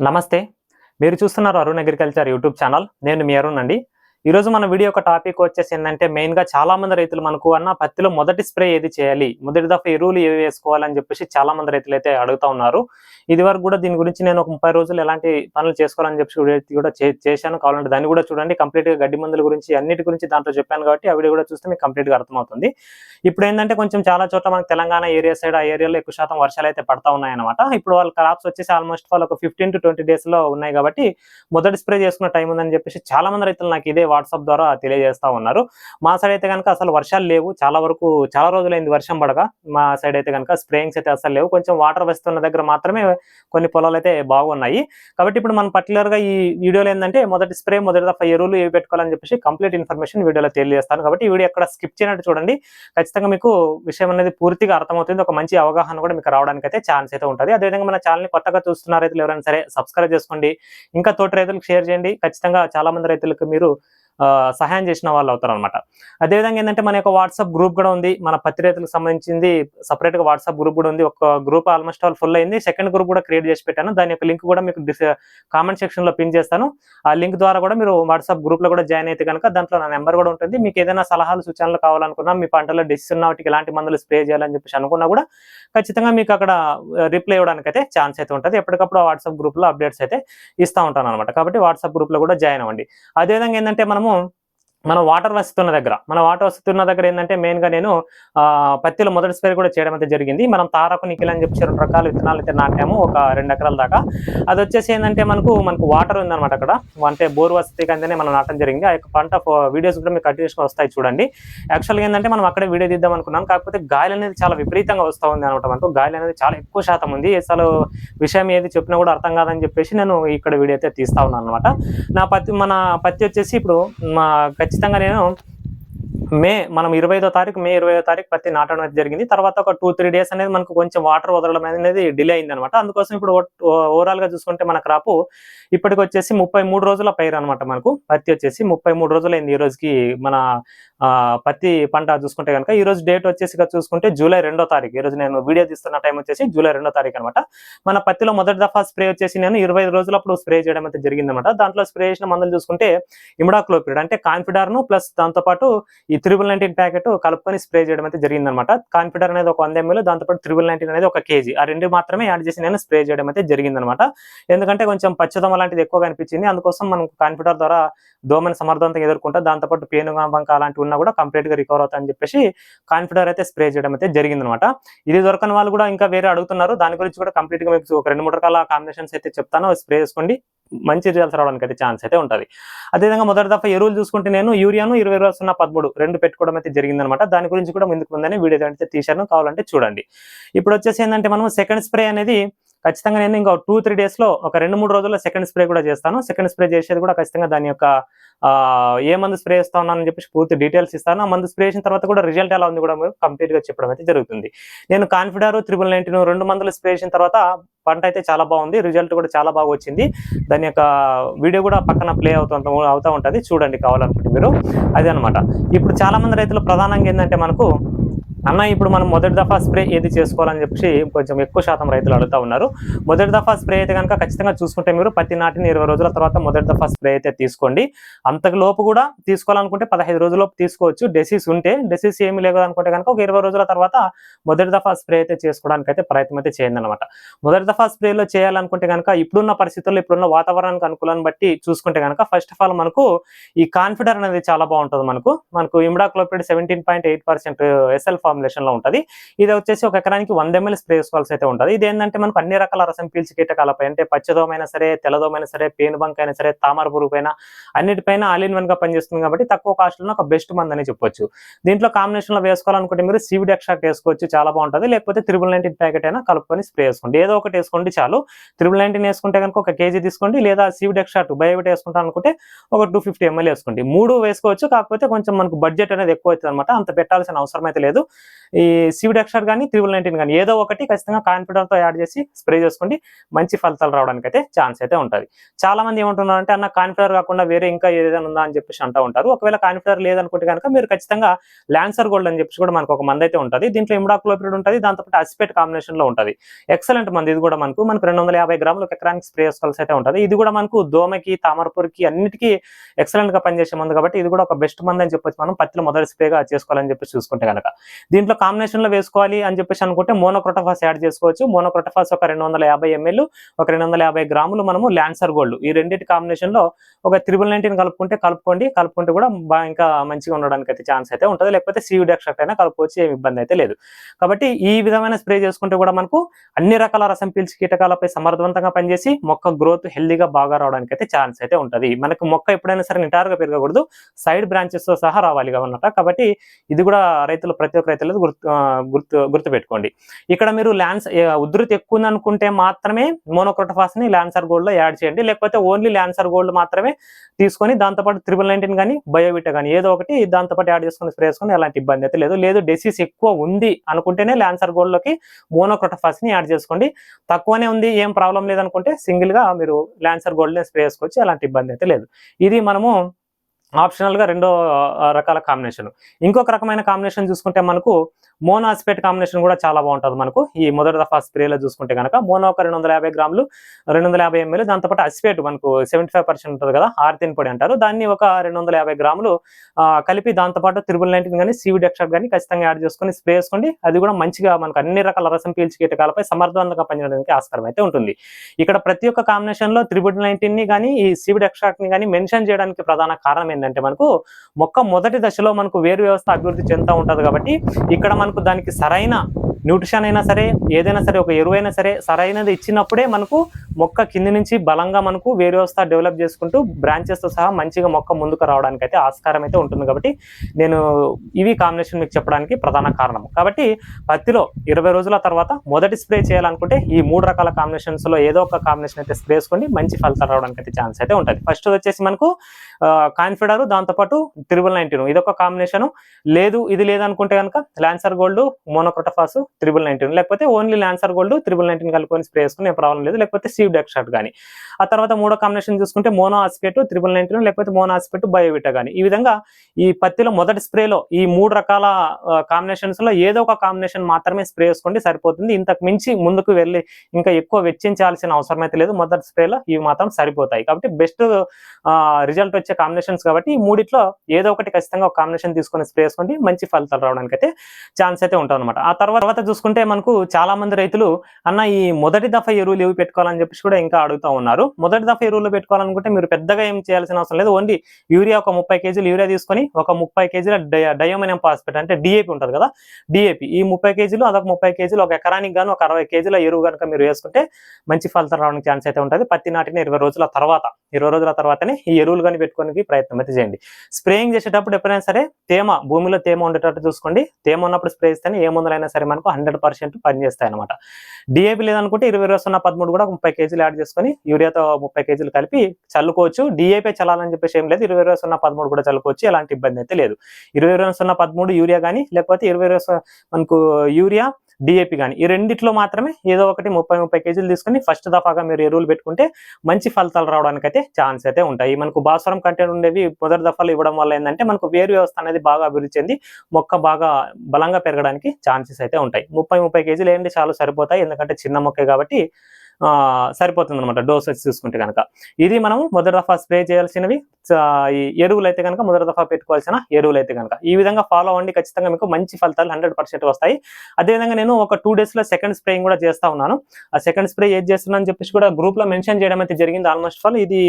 నమస్తే. మీరు చూస్తున్నారు అరుణ్ అగ్రికల్చర్ యూట్యూబ్ ఛానల్. నేను మీ అరుణ్ అండి. ఈరోజు మన వీడియో యొక్క టాపిక్ వచ్చేసి ఏంటంటే మెయిన్గా చాలా మంది రైతులు మనకు అన్న పత్తిలో మొదటి స్ప్రే ఏది చేయాలి? మొదటి దఫా ఎరువులు ఏవి వేసుకోవాలని చెప్పేసి చాలా మంది రైతులు అయితే అడుగుతా ఉన్నారు. ఇది వరకు కూడా దీని గురించి నేను ఒక ముప్పై రోజులు ఎలాంటి పనులు చేసుకోవాలని చెప్పి కూడా- చే- చేశాను. కావాలంటే దాన్ని కూడా చూడండి. కంప్లీట్గా గడ్డి మందుల గురించి అన్నిటి గురించి దాంట్లో చెప్పాను కాబట్టి అవి కూడా చూస్తే మీకు కంప్లీట్గా అర్థమవుతుంది. ఇప్పుడు ఏంటంటే కొంచెం చాలా చోట్ల మనకి తెలంగాణ ఏరియా సైడ్ ఆ ఏరియాలో ఎక్కువ శాతం వర్షాలు అయితే పడతా ఉన్నాయన్నమాట. ఇప్పుడు వాళ్ళ క్రాప్స్ వచ్చేసి ఆల్మోస్ట్ వాళ్ళు ఒక ఫిఫ్టీన్ టు ట్వంటీ డేస్లో ఉన్నాయి కాబట్టి మొదటి స్ప్రే చేసుకున్న టైం ఉందని చెప్పేసి చాలా మంది రైతులు నాకు ఇదే వాట్సాప్ ద్వారా తెలియజేస్తా ఉన్నారు. మా సైడ్ అయితే కనుక అసలు వర్షాలు లేవు. చాలా వరకు చాలా రోజులైంది వర్షం పడక. మా సైడ్ అయితే కనుక స్ప్రేయింగ్స్ అయితే అసలు లేవు. కొంచెం వాటర్ వస్తున్న దగ్గర మాత్రమే కొన్ని పొలాలు అయితే బాగున్నాయి. కాబట్టి ఇప్పుడు మనం పర్టికులర్గా ఈ వీడియోలో ఏంటంటే మొదటి స్ప్రే మొదటి దఫా ఎరువులు ఏవి పెట్టుకోవాలని చెప్పేసి కంప్లీట్ ఇన్ఫర్మేషన్ వీడియోలో తెలియజేస్తాను. కాబట్టి ఈ వీడియో ఎక్కడ స్కిప్ చేయనట్టు చూడండి. ఖచ్చితంగా మీకు విషయం అనేది పూర్తిగా అర్థమవుతుంది. ఒక మంచి అవగాహన కూడా మీకు రావడానికి అయితే ఛాన్స్ అయితే ఉంటుంది. అదేవిధంగా మన ఛానల్ని కొత్తగా చూస్తున్న రైతులు ఎవరైనా సరే సబ్స్క్రైబ్ చేసుకోండి. ఇంకా తోటి రైతులకు షేర్ చేయండి. ఖచ్చితంగా చాలా మంది రైతులకు మీరు సహాయం చేసిన వాళ్ళు అవుతారు అనమాట అదేవిధంగా ఏంటంటే మన యొక్క వాట్సాప్ గ్రూప్ కూడా ఉంది. మన పత్తి సంబంధించింది సపరేట్గా వాట్సాప్ గ్రూప్ కూడా ఉంది. ఒక గ్రూప్ ఆల్మోస్ట్ ఆల్ ఫుల్ అయింది. సెకండ్ గ్రూప్ కూడా క్రియేట్ చేసి పెట్టాను. దాని యొక్క లింక్ కూడా మీకు కామెంట్ సెక్షన్లో పిన్ చేస్తాను. ఆ లింక్ ద్వారా కూడా మీరు వాట్సాప్ గ్రూప్లో కూడా జాయిన్ అయితే కనుక దాంట్లో నా నెంబర్ కూడా ఉంటుంది. మీకు ఏదైనా సలహాలు సూచనలు కావాలనుకున్నా మీ పంటలో డిసిషన్ ఉన్న వాటికి ఎలాంటి మందులు స్ప్రే చేయాలని చెప్పేసి అనుకున్నా కూడా ఖచ్చితంగా మీకు అక్కడ రిప్లై ఇవ్వడానికి అయితే ఛాన్స్ అయితే ఉంటుంది. ఎప్పటికప్పుడు ఆ వాట్సాప్ గ్రూప్లో అప్డేట్స్ అయితే ఇస్తా ఉంటాను అనమాట కాబట్టి వాట్సాప్ గ్రూప్లో కూడా జాయిన్ అవ్వండి. అదేవిధంగా ఏంటంటే మనము vraiment. Hein. మన వాటర్ వస్తున్న దగ్గర మన వాటర్ వస్తున్న దగ్గర ఏంటంటే మెయిన్గా నేను ఆ, పత్తిలో మొదటి స్పేర్ కూడా చేయడం అయితే జరిగింది. మనం తారకు నిఖిల్ అని చెప్పి రెండు రకాల విత్తనాలు అయితే నాటాము ఒక రెండు ఎకరాల దాకా. అది వచ్చేసి ఏంటంటే మనకు మనకు వాటర్ ఉందన్నమాట అక్కడ. అంటే బోర్ వసతి కిందనే మనం నాటడం జరిగింది. ఆ యొక్క పంట వీడియోస్ కూడా మీకు కట్ చేసుకొని వస్తాయి చూడండి. యాక్చువల్గా ఏంటంటే మనం అక్కడే వీడియో తీద్దాం అనుకున్నాం. కాకపోతే గాలి అనేది చాలా విపరీతంగా వస్తూ ఉంది అనమాట మనకు. గాలి అనేది చాలా ఎక్కువ శాతం ఉంది. అసలు విషయం ఏది చెప్పినా కూడా అర్థం కాదని చెప్పేసి నేను ఇక్కడ వీడియో అయితే తీస్తా ఉన్నాను అనమాట నా పత్తి మన పత్తి వచ్చేసి ఇప్పుడు మా ఖచ్చితంగా నేను మే మనం ఇరవై ఐదో తారీఖు మే ఇరవై తారీఖు పత్తి నాటడం అయితే జరిగింది. తర్వాత ఒక టూ త్రీ డేస్ అనేది మనకు కొంచెం వాటర్ వదలడం అనేది డిలే అయింది అనమాట అందుకోసం ఇప్పుడు ఓవరాల్గా చూసుకుంటే మన క్రాప్ ఇప్పటికి వచ్చేసి ముప్పై మూడు రోజుల పైరు అనమాట మనకు. పత్తి వచ్చేసి ముప్పై మూడు రోజులైంది ఈ రోజుకి మన ఆ, పత్తి పంట చూసుకుంటే కనుక. ఈ రోజు డేట్ వచ్చేసి చూసుకుంటే జూలై రెండో తారీఖు. ఈ రోజు నేను వీడియో తీస్తున్న టైం వచ్చేసి జూలై రెండో తారీఖు అనమాట మన పత్తిలో మొదటి దఫా స్ప్రే వచ్చేసి నేను ఇరవై ఐదు రోజులప్పుడు స్ప్రే చేయడం అయితే జరిగింది అనమాట దాంట్లో స్ప్రే చేసిన మందులు చూసుకుంటే ఇమిడాక్లోపిడ్ అంటే కాన్ఫిడార్ను ప్లస్ దాంతో పాటు ఈ త్రిబుల్ నైన్టీన్ ప్యాకెట్ కలుపుకొని స్ప్రే చేయడం అయితే జరిగింది అనమాట కాన్ఫిడర్ అనేది ఒక వంద ఎంఎల్ దాంతోపాటు త్రిబుల్ నైన్టీన్ అనేది ఒక కేజీ. ఆ రెండు మాత్రమే యాడ్ చేసి నేను స్ప్రే చేయడం అయితే జరిగింది అనమాట ఎందుకంటే కొంచెం పచ్చదమ లాంటిది ఎక్కువ కనిపించింది అందుకోసం మనం కాన్ఫిడర్ ద్వారా దోమని సమర్థవంతంగా ఎదుర్కొంటా దాంతోపాటు పేను బంక అలాంటివి ఉన్నా కూడా కంప్లీట్గా రికవర్ అవుతా అని చెప్పేసి కాన్ఫిడర్ అయితే స్ప్రే చేయడం అయితే జరిగింది అనమాట ఇది దొరకని వాళ్ళు కూడా ఇంకా వేరే అడుగుతున్నారు. దాని గురించి కూడా కంప్లీట్గా మీకు ఒక రెండు మూడు రకాల కాంబినేషన్స్ అయితే చెప్తాను. స్ప్రే చేసుకోండి. మంచి రిజల్ట్స్ రావడానికి అయితే ఛాన్స్ అయితే ఉంటుంది. అదేవిధంగా మొదటి దఫా ఎరువులు చూసుకుంటే నేను యూరియాను ఇరవై ఇరవై సున్నా పదమూడు రెండు పెట్టుకోవడం అయితే జరిగిందనమాట. దాని గురించి కూడా ముందుకు ముందని వీడియో అయితే తీశాను కావాలంటే చూడండి. ఇప్పుడు వచ్చేసి ఏంటంటే మనం సెకండ్ స్ప్రే అనేది ఖచ్చితంగా నేను ఇంకా టూ త్రీ డేస్లో ఒక రెండు మూడు రోజుల్లో సెకండ్ స్ప్రే కూడా చేస్తాను. సెకండ్ స్ప్రే చేసేది కూడా ఖచ్చితంగా దాని యొక్క ఏ మందు స్ప్రే చేస్తా ఉన్నానని చెప్పేసి పూర్తి డీటెయిల్స్ ఇస్తాను. ఆ మందు స్ప్రే చేసిన తర్వాత కూడా రిజల్ట్ ఎలా ఉంది కూడా కంప్లీట్గా చెప్పడం అయితే జరుగుతుంది. నేను కాన్ఫిడర్ త్రిబుల్ నైన్టీన్ రెండు మందులు స్ప్రే చేసిన తర్వాత పంట అయితే చాలా బాగుంది. రిజల్ట్ కూడా చాలా బాగా వచ్చింది. దాని యొక్క వీడియో కూడా పక్కన ప్లే అవుతూ అవుతూ ఉంటుంది. చూడండి కావాలనుకుంటే మీరు. అదే అనమాట ఇప్పుడు చాలా మంది రైతులు ప్రధానంగా ఏంటంటే మనకు అన్న ఇప్పుడు మనం మొదటి దఫా స్ప్రే ఏది చేసుకోవాలని చెప్పి కొంచెం ఎక్కువ శాతం రైతులు అడుగుతా ఉన్నారు. మొదటి దఫా స్ప్రే అయితే కనుక ఖచ్చితంగా చూసుకుంటే మీరు పత్తి నాటిన ఇరవై రోజుల తర్వాత మొదటి దఫా స్ప్రే అయితే తీసుకోండి. అంతకు లోపు కూడా తీసుకోవాలనుకుంటే పదహైదు రోజుల్లోపు తీసుకోవచ్చు. డెసీస్ ఉంటే డెసీస్ ఏమి లేదు అనుకుంటే కనుక ఒక ఇరవై రోజుల తర్వాత మొదటి దఫా స్ప్రే అయితే చేసుకోవడానికి అయితే ప్రయత్నం అయితే చేయండి అనమాట మొదటి దఫా స్ప్రేలో చేయాలనుకుంటే కనుక ఇప్పుడున్న పరిస్థితుల్లో ఇప్పుడున్న వాతావరణానికి అనుకూలాన్ని బట్టి చూసుకుంటే కనుక ఫస్ట్ ఆఫ్ ఆల్ మనకు ఈ కాన్ఫిడర్ అనేది చాలా బాగుంటుంది మనకు. మనకు imidacloprid seventeen point eight percent SL ఫార్ములేషన్లో ఉంటుంది. ఇది వచ్చేసి ఒక ఎకరానికి వంద ఎంఎల్ స్ప్రే చేసుకోవాల్సి అయితే ఉంటుంది. ఇది ఏంటంటే మనకు అన్ని రకాల రసం పీల్చి కీటకాలపై అంటే పచ్చదోమైనా సరే తెల్లదోమైనా సరే పేనుబంక అయినా సరే తామర పురుగు పైన అన్నిటిపైన ఆలిన్ వన్గా పనిచేస్తుంది కాబట్టి తక్కువ కాస్ట్లో ఒక బెస్ట్ మంది అని చెప్పొచ్చు. దీంట్లో కాంబినేషన్లో వేసుకోవాలనుకుంటే మీరు సివిడ్ ఎక్స్ట్రాక్ట్ వేసుకోవచ్చు చాలా బాగుంటుంది. లేకపోతే త్రిబుల్ నైన్టీన్ ప్యాకెట్ అయినా కలుపుకొని స్ప్రే చేసుకోండి ఏదో ఒకటి వేసుకోండి చాలు. త్రిబుల్ నైన్టీన్ వేసుకుంటే కనుక ఒక కేజీ తీసుకోండి లేదా సివిడ్ ఎక్స్ట్రాక్ట్ బయోవిట్ వేసుకుంటాను అనుకుంటే ఒక టూ ఫిఫ్టీ ఎంఎల్ వేసుకోండి. మూడు వేసుకోవచ్చు కాకపోతే కొంచెం మనకు బడ్జెట్ అనేది ఎక్కువ అవుతుంది అనమాట అంత పెట్టాల్సిన అవసరం అయితే లేదు. ఈ సివిడ్ ఎక్స్టర్ కానీ త్రిబుల్ నైన్టీన్ కానీ ఏదో ఒకటి ఖచ్చితంగా కాన్ఫిడర్తో యాడ్ చేసి స్ప్రే చేసుకోండి మంచి ఫలితాలు రావడానికి అయితే ఛాన్స్ అయితే ఉంటుంది. చాలా మంది ఏమంటున్నారు అంటే అన్న కాన్ఫిడర్ కాకుండా వేరే ఇంకా ఏదైనా ఉందా? అని చెప్పేసి అంటూ ఉంటారు. ఒకవేళ కాన్ఫిడర్ లేదనుకుంటే కనుక మీరు ఖచ్చితంగా ల్యాన్సర్ గోల్డ్ అని చెప్పేసి కూడా మనకు ఒక మంది అయితే ఉంటుంది. దీంట్లో ఇమ్డాక్లోపిడ్ ఉంటుంది. దాంతోపాటు అసిపేట్ కాంబినేషన్లో ఉంటుంది. ఎక్సలెంట్ మంది. ఇది కూడా మనకు మనకు రెండు వందల యాభై గ్రాములు ఒక ఎకరానికి స్ప్రే చేసుకోవాల్సి అయితే ఉంటుంది. ఇది కూడా మనకు దోమకి తామరపూర్కి అన్నిటికీ ఎక్సలెంట్గా పనిచేసే మందు కాబట్టి ఇది కూడా ఒక బెస్ట్ మంది అని చెప్పొచ్చు మనం. పత్తిలో మొదటి స్ప్రేగా చేసుకోవాలని చెప్పి చూసుకుంటే కనుక. దీంట్లో కాంబినేషన్లో వేసుకోవాలి అని చెప్పేసి అనుకుంటే మోనోక్రోటోఫాస్ యాడ్ చేసుకోవచ్చు. మోనోక్రోటోఫాస్ ఒక రెండు వందల యాభై ఎంఎల్ ఒక రెండు వందల యాభై గ్రాములు మనము ల్యాన్సర్ గోల్డ్ ఈ రెండింటి కాంబినేషన్లో ఒక త్రిబుల్ నైన్టీన్ కలుపుకుంటే కలుపుకోండి. కలుపుకుంటే కూడా బాగా ఇంకా మంచిగా ఉండడానికి అయితే ఛాన్స్ అయితే ఉంటుంది. లేకపోతే సీవిడ్ ఎక్స్ట్రాక్ట్ అయినా కలుపుకోవచ్చు ఏమి ఇబ్బంది అయితే లేదు. కాబట్టి ఈ విధమైన స్ప్రే చేసుకుంటే కూడా మనకు అన్ని రకాల రసం పీల్చి కీటకాలపై సమర్థవంతంగా పనిచేసి మొక్క గ్రోత్ హెల్దీగా బాగా రావడానికి అయితే ఛాన్స్ అయితే ఉంటుంది. మనకు మొక్క ఎప్పుడైనా సరే నిటారుగా పెరగకూడదు. సైడ్ బ్రాంచెస్తో సహా రావాలి అన్నమాట కాబట్టి ఇది కూడా రైతులు ప్రతి ఒక్క రైతులు గుర్తు గుర్తు గుర్తుపెట్టుకోండి. ఇక్కడ మీరు ల్యాన్స్ ఉధృతి ఎక్కువ ఉంది అనుకుంటే మాత్రమే మోనోక్రోటోఫాస్ని ల్యాన్సర్ గోల్డ్లో యాడ్ చేయండి. లేకపోతే ఓన్లీ ల్యాన్సర్ గోల్డ్ మాత్రమే తీసుకొని దాంతోపాటు త్రిబుల్ నైన్టీన్ కానీ బయోవిటా కానీ ఏదో ఒకటి దాంతోపాటు యాడ్ చేసుకొని స్ప్రే చేసుకొని ఎలాంటి ఇబ్బంది అయితే లేదు. లేదు డిసీజ్ ఎక్కువ ఉంది అనుకుంటేనే ల్యాన్సర్ గోల్డ్లోకి మోనోక్రోటోఫాస్ని యాడ్ చేసుకోండి. తక్కువనే ఉంది ఏం ప్రాబ్లం లేదనుకుంటే సింగిల్గా మీరు ల్యాన్సర్ గోల్డ్ని స్ప్రే చేసుకోవచ్చు ఎలాంటి ఇబ్బంది అయితే లేదు. ఇది మనము ఆప్షనల్గా రెండో రకాల కాంబినేషన్. ఇంకొక రకమైన కాంబినేషన్ చూసుకుంటే మనకు మోనో కాంబినేషన్ కూడా చాలా బాగుంటుంది మనకు. ఈ మొదటి దఫా స్ప్రేలో చూసుకుంటే కనుక మోనో ఒక రెండు వందల యాభై గ్రాములు రెండు వందల యాభై ఎంఎల్ దాంతోపాటు అస్పేట్ మనకు సెవెంటీ ఫైవ్ పర్సెంట్ ఉంటుంది కదా ఆర్తిన్ పొడి అంటారు. దాన్ని ఒక రెండు వందల యాభై గ్రాములు కలిపి దాంతోపాటు త్రిబుల్ నైన్టీన్ కానీ సీవిడ్ ఎక్స్ట్రాక్ట్ కానీ ఖచ్చితంగా యాడ్ చేసుకొని స్ప్రే చేసుకోండి. అది కూడా మంచిగా మనకు అన్ని రకాల రసం పీల్చి కీటకాలపై సమర్థవంతంగా పనిచేయడానికి ఆస్కారం అయితే ఉంటుంది. ఇక్కడ ప్రతి ఒక్క కాంబినేషన్లో త్రిబుల్ నైన్టీన్ని కానీ ఈ సీవిడ్ ఎక్స్ట్రాక్ట్ని కానీ మెన్షన్ చేయడానికి ప్రధాన కారణం ఏంటంటే మనకు మొక్క మొదటి దశలో మనకు వేరు వ్యవస్థ అభివృద్ధి చెందుతూ ఉంటుంది కాబట్టి ఇక్కడ మనకు దానికి సరైన న్యూట్రిషన్ అయినా సరే ఏదైనా సరే ఒక ఎరువైనా సరే సరైనది ఇచ్చినప్పుడే మనకు మొక్క కింది నుంచి బలంగా మనకు వేరే వ్యవస్థ డెవలప్ చేసుకుంటూ బ్రాంచెస్తో తో సహా మంచిగా మొక్క ముందుకు రావడానికి అయితే ఆస్కారం అయితే ఉంటుంది కాబట్టి నేను ఇవి కాంబినేషన్ మీకు చెప్పడానికి ప్రధాన కారణం. కాబట్టి పత్తిలో ఇరవై రోజుల తర్వాత మొదటి స్ప్రే చేయాలనుకుంటే ఈ మూడు రకాల కాంబినేషన్స్లో ఏదో ఒక కాంబినేషన్ అయితే స్ప్రే చేసుకోండి మంచి ఫలితాలు రావడానికి అయితే ఛాన్స్ అయితే ఉంటుంది. ఫస్ట్ వచ్చేసి మనకు కాన్ఫిడర్ దాంతోపాటు త్రిబుల్ నైన్టీన్. ఇదొక కాంబినేషన్ లేదు ఇది లేదనుకుంటే కనుక lancer gold monocrotophos triple nineteen. లేకపోతే only lancer gold triple nineteen కలుపుకొని స్ప్రే చేసుకుని ప్రాబ్లం లేదు. లేకపోతే స్లీవ్ డెక్ షాట్ కానీ ఆ తర్వాత మూడో కాంబినేషన్ చూసుకుంటే మోనో ఆస్పెట్ త్రిబుల్ నైన్టీన్ లేకపోతే మోనో ఆస్పెట్ బయోవిటా కానీ ఈ విధంగా ఈ పత్తిలో మొదటి స్ప్రేలో ఈ మూడు రకాల కాంబినేషన్స్లో ఏదో ఒక కాంబినేషన్ మాత్రమే స్ప్రే చేసుకోండి సరిపోతుంది. ఇంతకు మించి ముందుకు వెళ్ళి ఇంకా ఎక్కువ వెచ్చించాల్సిన అవసరం అయితే లేదు. మొదటి స్ప్రేలో ఇవి మాత్రం సరిపోతాయి. కాబట్టి బెస్ట్ రిజల్ట్ వచ్చే కాంబినేషన్స్ కాబట్టి ఈ మూడిట్లో ఏదో ఒకటి ఖచ్చితంగా ఒక కాంబినేషన్ తీసుకొని స్ప్రే చేసుకోండి మంచి ఫలితాలు రావడానికి అయితే ఛాన్స్ అయితే ఉంటుంది అనమాట ఆ తర్వాత చూసుకుంటే మనకు చాలా మంది రైతులు అన్న ఈ మొదటి దఫా ఎరువులు ఇవి పెట్టుకోవాలని చెప్పి టిప్స్ కూడా ఇంకా అడుగుతా ఉన్నారు. మొదటి దఫా ఎరువులు పెట్టుకోవాలనుకుంటే మీరు పెద్దగా ఏం చేయాల్సిన అవసరం లేదు. ఓన్లీ యూరియా ఒక ముప్పై కేజీలు యూరియా తీసుకొని ఒక ముప్పై కేజీల డయోమినియం ఫాస్ఫేట్ అంటే డిఏపి ఉంటుంది కదా? డిఏపి ఈ ముప్పై కేజీలు అదొక ముప్పై కేజీలు ఒక ఎకరానికి గాను ఒక అరవై కేజీల ఎరువు కనుక మీరు వేసుకుంటే మంచి ఫలితం రావడానికి ఛాన్స్ అయితే ఉంటుంది. పత్తి నాటిన ఇరవై రోజుల తర్వాత ఇరవై రోజుల తర్వాతనే ఈ ఎరువులు కానీ పెట్టుకోడానికి ప్రయత్నం అయితే చేయండి. స్ప్రేయింగ్ చేసేటప్పుడు ఎప్పుడైనా సరే తేమ భూమిలో తేమ ఉండేటట్టు చూసుకోండి. తేమ ఉన్నప్పుడు స్ప్రే ఇస్తేనే ఏ మందులైనా సరే మనకు హండ్రెడ్ పర్సెంట్ పనిచేస్తాయి అనమాట డిఏపి లేదనుకుంటే ఇరవై ఇరవై సున్నా పదమూడు కూడా ముప్పై ముప్పై కేజీలు యాడ్ చేసుకొని యూరియాతో ముప్పై కేజీలు కలిపి చల్లుకోవచ్చు. డిఏపీ చల్లాలని చెప్పేసి ఏం లేదు. ఇరవై ఇరవై సున్నా పదమూడు కూడా చల్లుకోవచ్చు. ఎలాంటి ఇబ్బంది అయితే లేదు. ఇరవై ఇరవై సున్నా పదమూడు యూరియా కానీ లేకపోతే ఇరవై ఇరవై మనకు యూరియా డిఏపి కానీ ఈ రెండిట్లో మాత్రమే ఏదో ఒకటి ముప్పై ముప్పై కేజీలు తీసుకొని ఫస్ట్ దఫాగా మీరు ఎరువులు పెట్టుకుంటే మంచి ఫలితాలు రావడానికి అయితే ఛాన్స్ అయితే ఉంటాయి. మనకు భాస్వరం కంటెంట్ ఉండేవి మొదటి దఫాలు ఇవ్వడం వల్ల ఏంటంటే మనకు వేరు వ్యవస్థ అనేది బాగా అభివృద్ధి చెంది మొక్క బాగా బలంగా పెరగడానికి ఛాన్సెస్ అయితే ఉంటాయి. ముప్పై ముప్పై కేజీలు ఏంటి చాలు సరిపోతాయి. ఎందుకంటే చిన్న మొక్కే కాబట్టి సరిపోతుంది అనమాట డోసెస్ చూసుకుంటే కనుక ఇది మనం మొదటి దఫా స్ప్రే చేయాల్సినవి ఈ ఎరువులు అయితే కనుక మొదటి దఫా పెట్టుకోవాల్సిన ఎరువులు అయితే కనుక ఈ విధంగా ఫాలో అవ్వండి. ఖచ్చితంగా మీకు మంచి ఫలితాలు హండ్రెడ్ పర్సెంట్ వస్తాయి. అదేవిధంగా నేను ఒక టూ డేస్లో సెకండ్ స్ప్రేయింగ్ కూడా చేస్తా ఉన్నాను. ఆ సెకండ్ స్ప్రే ఏది చేస్తున్నా అని చెప్పేసి కూడా గ్రూప్లో మెన్షన్ చేయడం అయితే జరిగింది ఆల్మోస్ట్ ఆల్ ఇది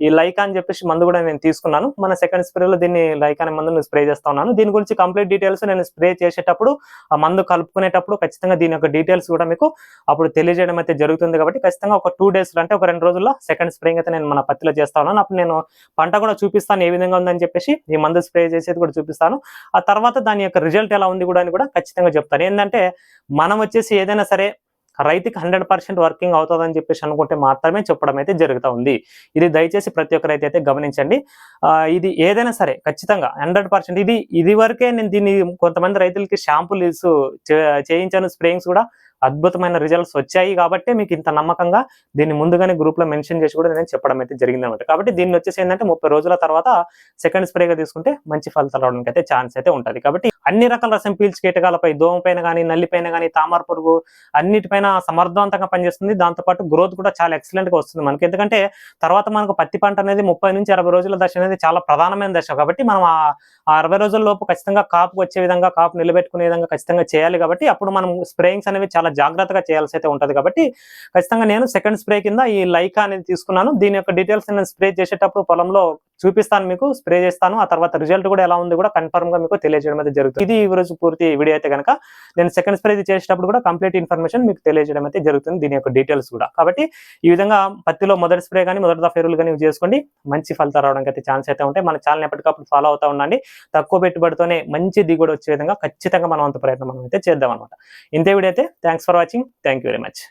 ఈ లైక్ అని చెప్పేసి మందు కూడా నేను తీసుకున్నాను. మన సెకండ్ స్ప్రేలో దీన్ని లైక్ అనే మందు స్ప్రే చేస్తా ఉన్నాను. దీని గురించి కంప్లీట్ డీటెయిల్స్ నేను స్ప్రే చేసేటప్పుడు ఆ మందు కలుపుకునేటప్పుడు ఖచ్చితంగా దీని యొక్క డీటెయిల్స్ కూడా మీకు అప్పుడు తెలియజేయడం అయితే జరుగుతుంది కాబట్టి ఖచ్చితంగా ఒక టూ డేస్ అంటే ఒక రెండు రోజుల్లో సెకండ్ స్ప్రేయింగ్ అయితే నేను మన పత్తిలో చేస్తా ఉన్నాను. అప్పుడు నేను పంట కూడా చూపిస్తాను ఏ విధంగా ఉందని చెప్పేసి ఈ మందు స్ప్రే చేసేది కూడా చూపిస్తాను. ఆ తర్వాత దాని యొక్క రిజల్ట్ ఎలా ఉంది కూడా అని కూడా ఖచ్చితంగా చెప్తాను. ఏంటంటే మనం వచ్చేసి ఏదైనా సరే రైతుకి హండ్రెడ్ పర్సెంట్ వర్కింగ్ అవుతుందని చెప్పేసి అనుకుంటే మాత్రమే చెప్పడం అయితే జరుగుతూ ఉంది. ఇది దయచేసి ప్రతి ఒక్క రైతు అయితే గమనించండి. ఇది ఏదైనా సరే ఖచ్చితంగా హండ్రెడ్ పర్సెంట్ ఇది ఇది వరకే నేను దీన్ని కొంతమంది రైతులకి షాంపులు చేయించాను స్ప్రేయింగ్స్ కూడా అద్భుతమైన రిజల్ట్స్ వచ్చాయి కాబట్టి మీకు ఇంత నమ్మకంగా దీన్ని ముందుగానే గ్రూప్లో మెన్షన్ చేసి కూడా నేను చెప్పడం అయితే జరిగింది అనమాట కాబట్టి దీన్ని వచ్చేసి ఏంటంటే ముప్పై రోజుల తర్వాత సెకండ్ స్ప్రేగా తీసుకుంటే మంచి ఫలితాలు రావడానికి అయితే ఛాన్స్ అయితే ఉంటుంది. కాబట్టి అన్ని రకాల రసం పీల్చి కీటకాలపై దోమ పైన కానీ నల్లి పైన కానీ తామర పురుగు అన్నిటిపైన సమర్థవంతంగా పనిచేస్తుంది. దాంతోపాటు గ్రోత్ కూడా చాలా ఎక్సలెంట్గా వస్తుంది మనకి. ఎందుకంటే తర్వాత మనకు పత్తి పంట అనేది ముప్పై నుంచి అరవై రోజుల దశ అనేది చాలా ప్రధానమైన దశ. కాబట్టి మనం ఆ ఆ అరవై రోజుల లోపు ఖచ్చితంగా కాపు వచ్చే విధంగా కాపు నిలబెట్టుకునే విధంగా ఖచ్చితంగా చేయాలి కాబట్టి అప్పుడు మనం స్ప్రేయింగ్స్ అనేవి చాలా జాగ్రత్తగా చేయాల్సి అయితే ఉంటుంది కాబట్టి ఖచ్చితంగా నేను సెకండ్ స్ప్రే కింద ఈ లైకా అనేది తీసుకున్నాను. దీని యొక్క డీటెయిల్స్ నేను స్ప్రే చేసేటప్పుడు పొలంలో చూపిస్తాను మీకు స్ప్రే చేస్తాను. ఆ తర్వాత రిజల్ట్ కూడా ఎలా ఉంది కూడా కన్ఫర్మ్గా మీకు తెలియజేయడం అయితే జరుగుతుంది. ఇది ఈ రోజు పూర్తి వీడియో అయితే కనుక నేను సెకండ్ స్ప్రే చేసేటప్పుడు కూడా కంప్లీట్ ఇన్ఫర్మేషన్ మీకు తెలియజేయడం అయితే జరుగుతుంది దీని యొక్క డీటెయిల్స్ కూడా. కాబట్టి ఈ విధంగా పత్తిలో మొదటి స్ప్రే కానీ మొదటి దఫా ఎరువులు కానీ చేసుకోండి. మంచి ఫలితాలు రావడానికి అయితే ఛాన్స్ అయితే ఉంటాయి. మన ఛానల్ ఎప్పటికప్పుడు ఫాలో అవుతా ఉండండి. తక్కువ పెట్టుబడితోనే మంచి దిగుబడి వచ్చే విధంగా ఖచ్చితంగా మనం అంత ప్రయత్నం మనం అయితే చేద్దాం అనమాట ఇంతే వీడియో అయితే thanks for watching thank you very much